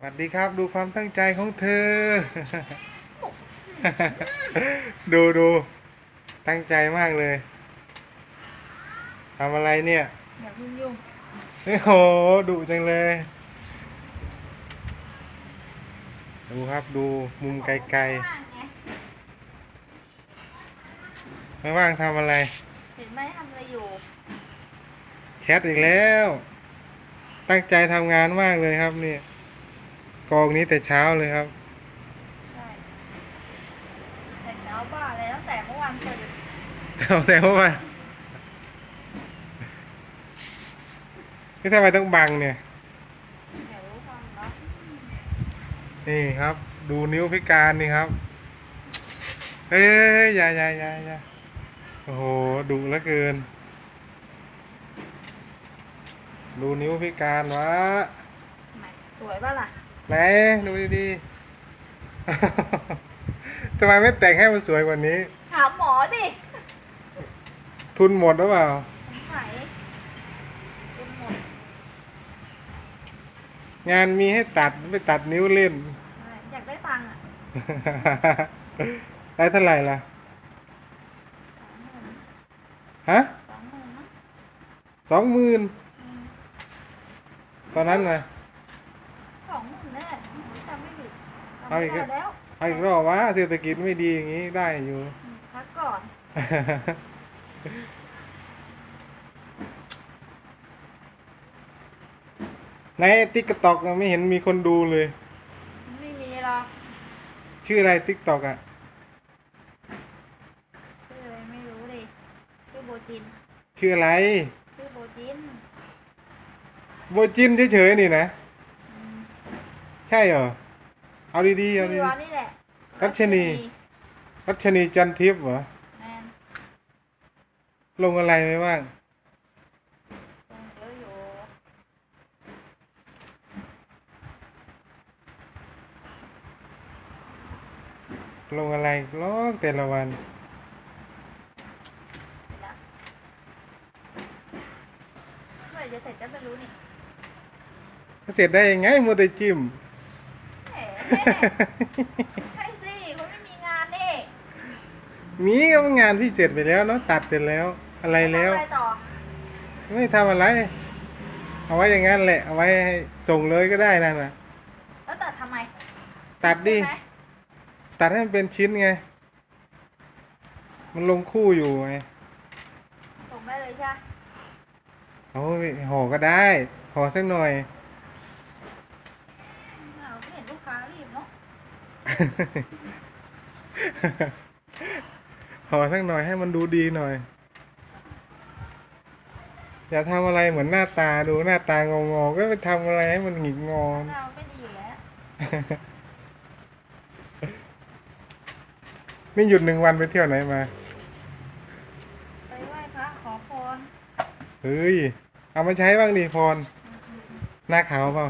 สวัสดีครับดูความตั้งใจของเธอ ดูดูตั้งใจมากเลยทำอะไรเนี่ยอย่าเพิ่งยุ่งโอ้โหดุจังเลย ดูครับดูมุมไกลว่างไงๆไม่ว่างทำอะไร เห็นไหมทำอะไรอยู่แชทอีกแล้ว ตั้งใจทำงานมากเลยครับเนี่ย กองนี้แต่เช้าเลยครับ ใช่ แต่เช้าบ้าเลยตั้งแต่เมื่อวานตื่นเอาแต่ว่านี่ทำไมต้องบังเนี่ย เดี๋ยวรู้ความเนาะนี่ครับ ดูนิ้วพิการนี่ครับเฮ้ยอย่าอย่าอย่าอย่าโอ้โหดุเหลือเกิน ดูนิ้วพิการวะทำไมสวยป่ะล่ะ ไหนดูดีๆ ทำไมไม่แต่งให้มันสวยกว่านี้ ถามหมอดิทุนหมดหรือเปล่าสงสัยเป็นหมดงานมีให้ตัดไปตัดนิ้วเล่นอะไรอยากได้ตังค์อะได้เท่าไหร่ล่ะ ฮะสองหมื่นมั้งสองหมื่นอืมตอนนั้นนะ สองหมื่นแน่จำไม่ผิดจำ เอาไม่อีกได้แล้วแล้วเอาอีกรอบวะเศรษฐกิจไม่ดีอย่างนี้ได้อยู่อืมพักก่อน ในติ๊กตอกไม่เห็นมีคนดูเลย ไม่มีหรอกชื่ออะไรติ๊กตอกอะ ชื่ออะไรไม่รู้ดิชื่อโบจิน ชื่ออะไร ชื่อโบจินโบจินเฉยๆนี่นะ อืมใช่เหรอ เอาดีๆเอาชื่ดีอร้านนี่แหละรัชนี ๆรัชนีจันทิพย์เหรอ แมนลงอะไรไว้บ้าง คงเยอะอยู่ลงอะไรลอกแต่ละวันเห็นละเมื่อไหร่จะเสร็จก็ไม่รู้นี่เสร็จได้ยังไงมัวแต่จิ้มแหม ใช่สิเขาไม่มีงานนี่มีก็งานที่เสร็จไปแล้วเนาะตัดเสร็จแล้ว อะไรแล้ว ทำอะไรต่อไม่ทำอะไร เอาไว้อย่างนั้นแหละ เอาไว้ให้ส่งเลยก็ได้นั่นนะแล้วตัดทำไมตัดดิ ใช่ไหมตัดให้มันเป็นชิ้นไง มันลงคู่อยู่ไงส่งได้เลยใช่ไหมโอ้ยห่อก็ได้ห่อสักหน่อย เราไม่เห็นลูกค้ารีบเนาะ ห่อสักหน่อยให้มันดูดีหน่อย อย่าทำอะไรเหมือนหน้าตาดูหน้าตางงอๆก็ไปทำอะไรให้มันหงิกงอนเราไม่ดีอยู่แล้วนี่หยุดหนึ่งวันไปเที่ยวไหนมา ไปไหว้พระขอพร เฮ้ย เอามาใช้บ้างดิพร หน้าขาวเปล่า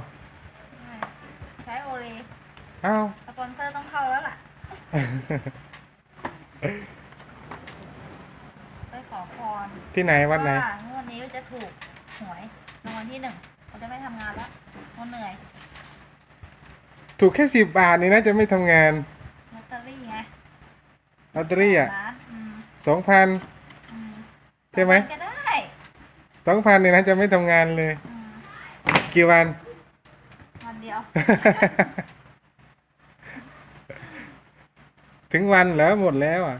ใช้โอเลเอ้าส ปอนเซอร์ต้องเข้าแล้วล่ะไปขอพรที่ไหนวัดไหนว่างวดนี้จะถูกหวยรางวัลที่หนึ่งเขาจะไม่ทำงานแล้วเขาเหนื่อย ถูกแค่สิบบาทนี่นะจะไม่ทำงานลอตเตอรี่ไงลอตเตอรี่อะร้านอืมสองพันอืมใช่ไหมก็ได้สองพันนี่นะจะไม่ทำงานเลยอืมกี่วัน วันเดียว ถึงวันแล้วหมดแล้วอะ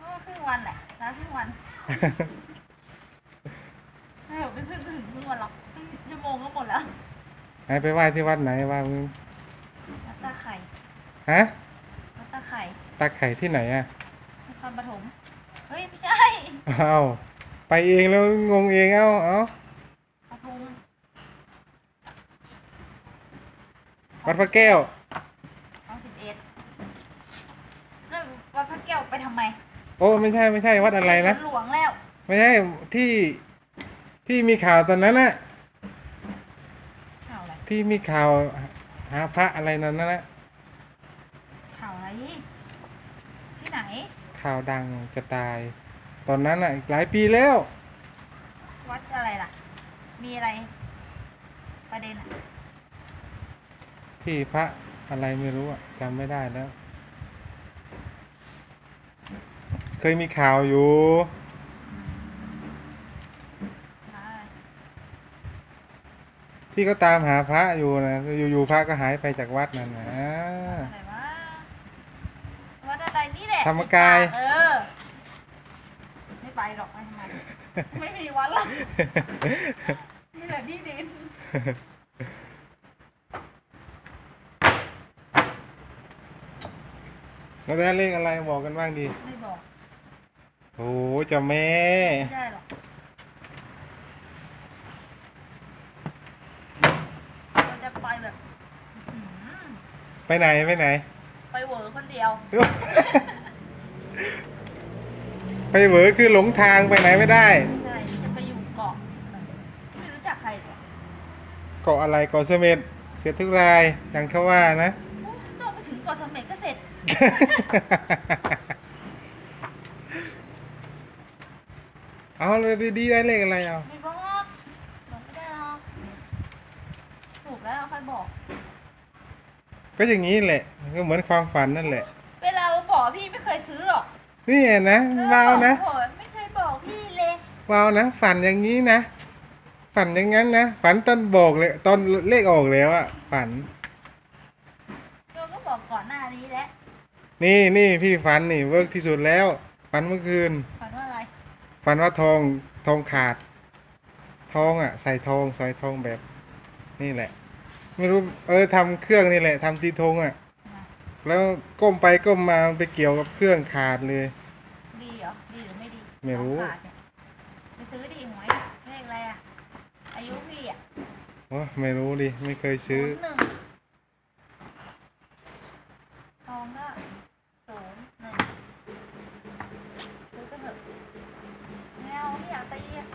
ก็ครึ่งวันแหละแล้วครึ่งวันไม่หรอกไม่ถึงถึงครึ่งวันหรอกครึ่งชั่วโมงก็หมดแล้วไหนไปไหว้ที่วัดไหนว่ามึงวัดตาไข่ฮะวัดตาไข่ตาไข่ที่ไหนอะนครปฐมเฮ้ยไม่ใช่อ้าวไปเองแล้วงงเองเอ้าเอ้าปทุมวัดพระแก้ว เอาสิบเอ็ดแล้ววัด พระแก้วไปทำไมโอ้ไม่ใช่ไม่ใช่วัดอะไรนะสวนหลวงแล้วไม่ใช่ที่ที่มีข่าวตอนนั้นนะข่าวอะไรที่มีข่าวหาพระอะไรนั้นนะข่าวอะไรที่ไหน ข่าวดังจะตาย ตอนนั้นอะอีกหลายปีแล้ว วัดอะไรล่ะ มีอะไร ประเด็นอะที่พระอะไรไม่รู้อะจำไม่ได้แล้ว เค ยมีข่าวอยู่ใช่ที่เขาตามหาพระอยู่นะอยู่ๆพระก็หายไปจากวัดนั่นนะอะไรวะวัดอะไรนี่แหละธรรมกาย เออ ไม่ไปหรอกไม่ทำไมไม่มีวัดหรอกนี่แหละที่ดินแล้วได้เลขอะไรบอกกันบ้างดี ไม่บอก โอ้เจ้าแม่ ไม่ได้หรอกเราจะไปแบบอื้อหือไปไหนไปไหน ไปเหวอคนเดียว ไปเหวอคือหลงทางไปไหนไม่ได้ ใช่ จะไปอยู่เกาะไม่รู้จักใครเลยเกาะอะไรเกาะเสม็ดเสียทุกรายอย่างเขาว่านะ โอ้ยต้องไปถึงเกาะเสม็ดก็เสร็จ เอาเลยดีๆได้เลขอะไรเอาไม่บอกบอกไม่ได้หรอกถูกแล้วค่อยบอก ก็อย่างนี้แหละ ก็เหมือนความฝันนั่นแหละ เวลาบอกพี่ไม่เคยซื้อหรอกนี่นะวาวนะโอ้โหไม่เคยบอกพี่เลยวาวนะฝันอย่างนี้นะ ฝันอย่างนั้นนะฝันตอนบอกเลยตอนเลขออกแล้วอะฝันเราก็บอกก่อนหน้านี้แล้วนี่นี่พี่ฝันนี่เวิร์กที่สุดแล้ว ฝันเมื่อคืนฝันว่าอะไร ฝันว่าทองทองขาด ทองอะ ใส่ทองใส่ทองแบบ นี่แหละ ไม่รู้ เออทำเครื่องนี่แหละทำตีธงอะ แล้วก้มไปก้มมามันไปเกี่ยวกับเครื่องขาดเลย ดีเหรอดีหรือไม่ดีไม่รู้ของขาดเนี่ยไปซื้อดีหวยเลขอะไรอะอายุพี่อะโอ้ไม่รู้ดิไม่เคยซื้อศูนย์หนึ่งทองก็ศูนย์หนึ่งซื้อก็เถอะไม่เอาไม่อยากตีอะ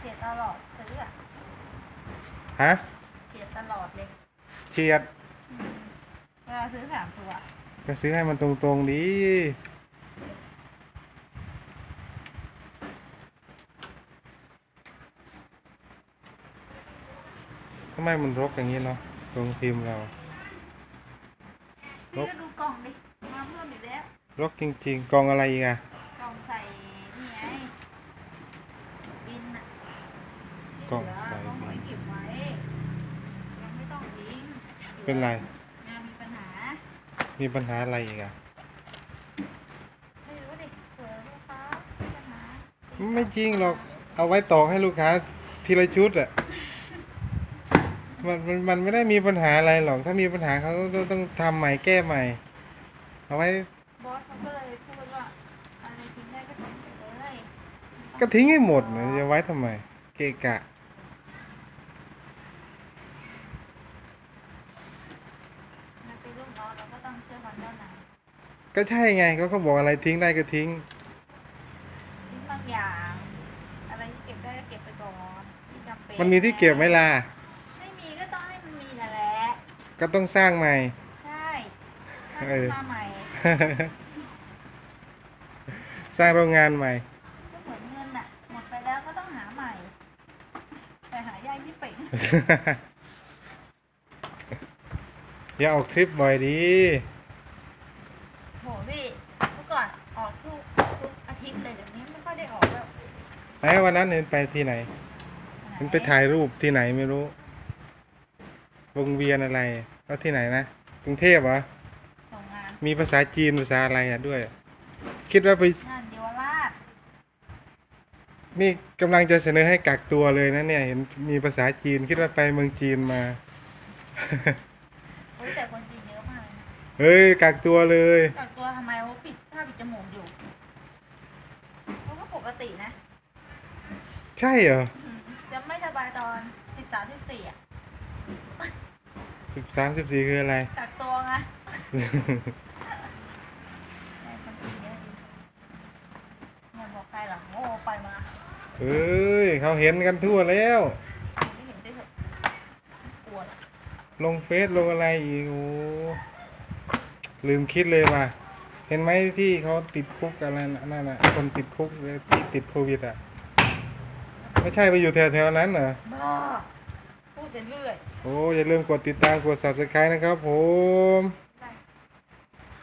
เสียตลอดซื้ออะ ฮะเสียตลอดเลยเฉียดอืมเวลาซื้อสามตัว ก็ซื้อให้มันตรงๆดีทำไมมันรกอย่างนี้เนาะโรงพิมพ์เราพี่ก็ดูกล่องดิ มาเพิ่มอีกแล้ว รกจริงๆกองอะไรอีกอะกล่องใส่นี่ไงบินอะที่กล่องเหลืใส่ ก็ บิ ไว้ น เก็บไว้ ยังไม่ต้องทิ้ง เป็นไร งานมีปัญหา มีปัญหาอะไรอีกอะไม่รู้ดิเผื่อลูกค้ามีปัญหาไม่จริงหรอก เอาไว้ตอกให้ลูกค้าทีละชุดอะมันมันมันไม่ได้มีปัญหาอะไรหรอก ถ้ามีปัญหาเขาก็ต้องต้องทำใหม่แก้ใหม่ เอาไว้บอสเขาก็เลยพูดว่าอะไรทิ้งได้ก็ทิ้งไปเลยก็ทิ้งให้หมดนะจะไว้ทำไม เกะกะ มันเป็นลูกน้องเราก็ต้องเชื่อมันเจ้านาย ก็ใช่ไงเขาก็บอกอะไรทิ้งได้ก็ทิ้ง ทิ้งบางอย่าง อะไรที่เก็บได้ก็เก็บไปก่อนที่จำเป็นมันมีที่เก็บไหมล่ะไม่มีก็ต้องให้มันมีนั่นแหละก็ต้องสร้างใหม่ ใช่ถ้าเออมาใหม่สร้างโรงงานใหม่ ก็เหมือนเงินอะหมดไปแล้วก็ต้องหาใหม่ แต่หายากที่เป่งอย่าออกทริปบ่อยดี โหพี่เมื่อก่อนออกทุก ทุกอาทิตย์เลยเดี๋ยวนี้ไม่ค่อยได้ออกแล้วไหนวันนั้นเห็นไปที่ไหนเห็นไปถ่ายรูปที่ไหนไม่รู้ วงเวียนอะไรก็ที่ไหนนะกรุงเทพเหรอส่งงานมีภาษาจีนภาษาอะไรอะด้วย คิดว่าไปงานเยาวราชนี่กำลังจะเสนอให้กักตัวเลยนะเนี่ย เห็นมีภาษาจีนคิดว่าไปเมืองจีนมา เฮ้ยแต่คนจีนเยอะมากเลยนะเฮ้ยกักตัวเลย กักตัวทำไมเขาปิดถ้าปิดจมูกอยู่เขา ก็ปกตินะใช่เหรออืมจะไม่สบายตอนสิบสามสิบสี่อะสิบสามสิบสี่คืออะไร กักตัวไงในคนจีนเยอะดีอย่าบอกใครหรอกโง่ไปมาเฮ้ยเขาเห็นกันทั่วแล้ว ไม่เห็นได้เถอะกลัวหรอกลงเฟซลงอะไรอีกโอ้ลืมคิดเลยว่ะ เห็นไหมที่เขาติดคุกอะไรนะนั่นน่ะคนติดคุกติดติดโควิดอะทำไมไม่ใช่ไปอยู่แถวๆนั้นเหรอบ้าพูดไปเรื่อย โอ้ อย่าลืมกดติดตามกด subscribe นะครับผม